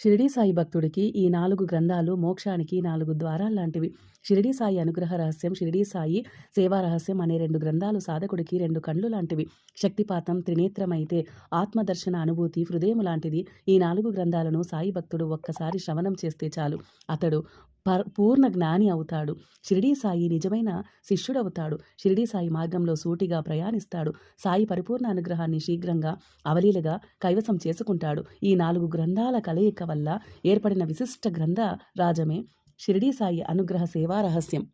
షిరిడీ సాయి భక్తుడికి ఈ నాలుగు గ్రంథాలు మోక్షానికి నాలుగు ద్వారాల్లాంటివి. షిరిడీ సాయి అనుగ్రహ రహస్యం, షిరిడీ సాయి సేవా రహస్యం అనే రెండు గ్రంథాలు సాధకుడికి రెండు కండ్లు లాంటివి. శక్తిపాతం త్రినేత్రమైతే ఆత్మదర్శన అనుభూతి హృదయం లాంటిది. ఈ నాలుగు గ్రంథాలను సాయి భక్తుడు ఒక్కసారి శ్రవణం చేస్తే చాలు అతడు పూర్ణ జ్ఞాని అవుతాడు. షిరిడీ సాయి నిజమైన శిష్యుడవుతాడు. షిరిడీ సాయి మార్గంలో సూటిగా ప్రయాణిస్తాడు. సాయి పరిపూర్ణ అనుగ్రహాన్ని శీఘ్రంగా, అవలీలగా కైవసం చేసుకుంటాడు. ఈ నాలుగు గ్రంథాల కలయిక వల్ల ఏర్పడిన విశిష్ట గ్రంథ రాజమే షిరిడీ సాయి అనుగ్రహ సేవా రహస్యం.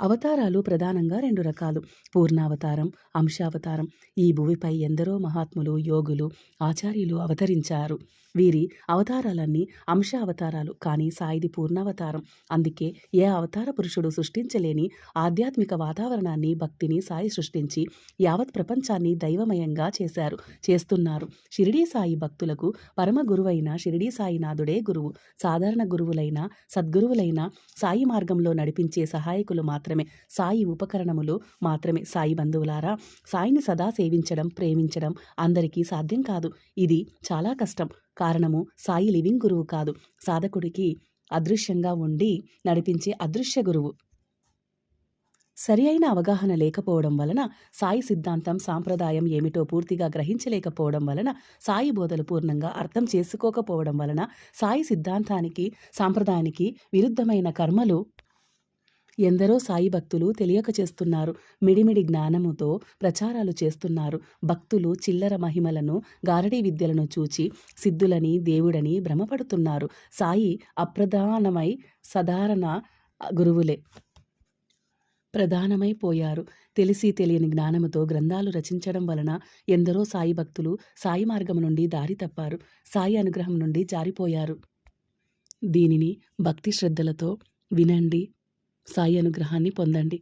అవతారాలు ప్రధానంగా రెండు రకాలు. పూర్ణావతారం, అంశావతారం. ఈ భూమిపై ఎందరో మహాత్ములు, యోగులు, ఆచార్యులు అవతరించారు. వీరి అవతారాలన్నీ అంశ అవతారాలు. కానీ సాయిది పూర్ణావతారం. అందుకే ఏ అవతార పురుషుడు సృష్టించలేని ఆధ్యాత్మిక వాతావరణాన్ని, భక్తిని సాయి సృష్టించి యావత్ ప్రపంచాన్ని దైవమయంగా చేశారు, చేస్తున్నారు. షిరిడీ సాయి భక్తులకు పరమ గురువైన షిరిడీ సాయినాథుడే గురువు. సాధారణ గురువులైన, సద్గురువులైన సాయి మార్గంలో నడిపించే సహాయకులు మాత్రమే సాయి ఉపకరణములు మాత్రమే. సాయి బంధువులారా సాయిని సదా సేవించడం, ప్రేమించడం అందరికీ సాధ్యం కాదు. ఇది చాలా కష్టం. కారణము సాయి లివింగ్ గురువు కాదు. సాధకుడికి అదృశ్యంగా ఉండి నడిపించే అదృశ్య గురువు. సరి అయిన అవగాహన లేకపోవడం వలన సాయి సిద్ధాంతం, సాంప్రదాయం ఏమిటో పూర్తిగా గ్రహించలేకపోవడం వలన, సాయి బోధలు పూర్ణంగా అర్థం చేసుకోకపోవడం వలన సాయి సిద్ధాంతానికి, సాంప్రదాయానికి విరుద్ధమైన కర్మలు ఎందరో సాయి భక్తులు తెలియక చేస్తున్నారు. మిడిమిడి జ్ఞానముతో ప్రచారాలు చేస్తున్నారు. భక్తులు చిల్లర మహిమలను, గారడీ విద్యలను చూచి సిద్ధులని, దేవుడని భ్రమపడుతున్నారు. సాయి అప్రధానమై సాధారణ గురువులే ప్రధానమై పోయారు. తెలిసి తెలియని జ్ఞానముతో గ్రంథాలు రచించడం వలన ఎందరో సాయి భక్తులు సాయి మార్గం నుండి దారి తప్పారు. సాయి అనుగ్రహం నుండి జారిపోయారు. దీనిని భక్తి శ్రద్ధలతో వినండి. సాయి అనుగ్రహాన్ని పొందండి.